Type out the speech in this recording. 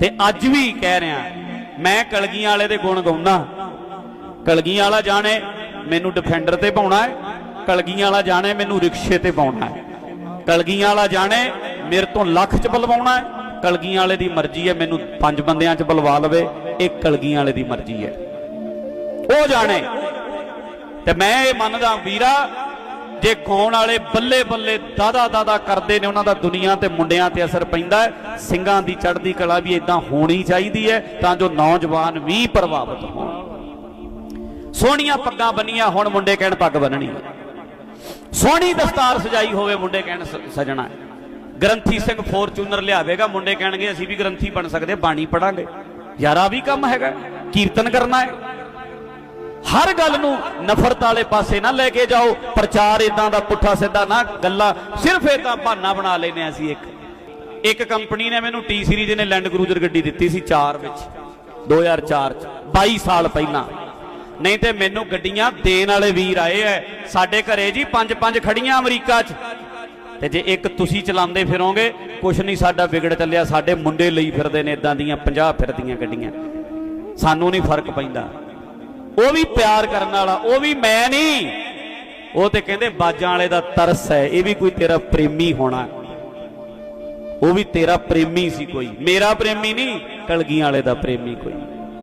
ਤੇ ਅੱਜ ਵੀ ਕਹਿ ਰਿਹਾ, ਮੈਂ ਕਲਗੀਆਂ ਵਾਲੇ ਦੇ ਗੁਣ ਗਾਉਂਦਾ। ਕਲਗੀਆਂ ਵਾਲਾ ਜਾਣੇ ਮੈਨੂੰ ਡਿਫੈਂਡਰ ਤੇ ਪਾਉਣਾ ਹੈ, ਕਲਗੀਆਂ ਵਾਲਾ ਜਾਣੇ ਮੈਨੂੰ ਰਿਕਸ਼ੇ ਤੇ ਪਾਉਣਾ ਹੈ। ਕਲਗੀਆਂ ਵਾਲਾ ਜਾਣੇ ਮੇਰੇ ਤੋਂ ਲੱਖ ਚ ਬਲਵਾਉਣਾ ਹੈ, ਕਲਗੀਆਂ ਵਾਲੇ ਦੀ ਮਰਜ਼ੀ ਹੈ, ਮੈਨੂੰ ਪੰਜ ਬੰਦਿਆਂ ਚ ਬਲਵਾ ਲਵੇ, ਇਹ ਕਲਗੀਆਂ ਵਾਲੇ ਦੀ ਮਰਜ਼ੀ ਹੈ। ਉਹ ਜਾਣੇ, ਤੇ ਮੈਂ ਇਹ ਮੰਨਦਾ, ਵੀਰਾ ਜੇ ਗਾਉਣ ਵਾਲੇ ਬੱਲੇ ਬੱਲੇ ਦਾਦਾ ਦਾਦਾ ਕਰਦੇ ਨੇ ਉਹਨਾਂ ਦਾ ਦੁਨੀਆ ਤੇ ਮੁੰਡਿਆਂ ਤੇ ਅਸਰ ਪੈਂਦਾ ਹੈ, ਸਿੰਘਾਂ ਦੀ ਚੜ੍ਹਦੀ ਕਲਾ ਵੀ ਇਦਾਂ ਹੋਣੀ ਚਾਹੀਦੀ ਹੈ ਤਾਂ ਜੋ ਨੌਜਵਾਨ ਵੀ ਪ੍ਰਭਾਵਿਤ ਹੋਣ। ਸੋਹਣੀਆਂ ਪੱਗਾਂ ਬੰਨੀਆਂ, ਹੁਣ ਮੁੰਡੇ ਕਹਿਣ ਪੱਗ ਬੰਨਣੀ ਸੋਹਣੀ ਦਸਤਾਰ ਸਜਾਈ ਹੋਵੇ, ਮੁੰਡੇ ਕਹਿਣ ਸ- ਸਜਣਾ ਗ੍ਰੰਥੀ ਸਿੰਘ ਫੋਰਚੂਨਰ ਲਿਆਵੇਗਾ, ਮੁੰਡੇ ਕਹਿਣਗੇ ਅਸੀਂ ਵੀ ਗ੍ਰੰਥੀ ਬਣ ਸਕਦੇ, ਬਾਣੀ ਪੜਾਂਗੇ ਯਾਰਾ ਵੀ ਕੰਮ ਹੈਗਾ, ਕੀਰਤਨ ਕਰਨਾ ਹੈ। ਹਰ ਗੱਲ ਨੂੰ ਨਫ਼ਰਤ ਵਾਲੇ ਪਾਸੇ ਨਾ ਲੈ ਕੇ ਜਾਓ। ਪ੍ਰਚਾਰ ਇਦਾਂ ਦਾ ਪੁੱਠਾ ਸਿੱਧਾ ਨਾ ਗੱਲਾਂ, ਸਿਰਫ ਇਦਾਂ ਬਹਾਨਾ ਬਣਾ ਲੈਨੇ ਆ ਅਸੀਂ ਇੱਕ। ਇੱਕ ਕੰਪਨੀ ਨੇ ਮੈਨੂੰ ਟੀ ਸੀਰੀਜ਼ ਨੇ ਲੈਂਡ ਕਰੂਜ਼ਰ ਗੱਡੀ ਦਿੱਤੀ ਸੀ 4 ਵਿੱਚ 2004 ਚ 22 ਸਾਲ ਪਹਿਲਾਂ। ਨਹੀਂ ਤੇ ਮੈਨੂੰ ਗੱਡੀਆਂ ਦੇਣ ਵਾਲੇ ਵੀਰ ਆਏ ਐ। ਸਾਡੇ ਘਰੇ ਜੀ ਪੰਜ ਪੰਜ ਖੜੀਆਂ ਅਮਰੀਕਾ 'ਚ। ਤੇ ਜੇ ਇੱਕ ਤੁਸੀਂ ਚਲਾਉਂਦੇ ਫਿਰੋਗੇ, ਕੁਛ ਨਹੀਂ ਸਾਡਾ ਵਿਗੜ ਚੱਲਿਆ। ਸਾਡੇ ਮੁੰਡੇ ਲਈ ਫਿਰਦੇ ਨੇ ਇਦਾਂ ਦੀਆਂ 50 ਫਿਰਦੀਆਂ ਗੱਡੀਆਂ। ਸਾਨੂੰ ਨਹੀਂ ਫ਼ਰਕ ਪੈਂਦਾ। ਉਹ ਵੀ ਪਿਆਰ ਕਰਨ ਵਾਲਾ, ਉਹ ਵੀ ਮੈਂ ਨਹੀਂ। ਉਹ ਤੇ ਕਹਿੰਦੇ, ਬਾਜਾਂ ਵਾਲੇ ਦਾ ਤਰਸ ਹੈ, ਇਹ ਵੀ ਕੋਈ ਤੇਰਾ ਪ੍ਰੇਮੀ ਹੋਣਾ। ਉਹ ਵੀ ਤੇਰਾ ਪ੍ਰੇਮੀ ਸੀ ਕੋਈ। ਮੇਰਾ ਪ੍ਰੇਮੀ ਨਹੀਂ, ਕਲਗੀਆਂ ਵਾਲੇ ਦਾ ਪ੍ਰੇਮੀ ਕੋਈ।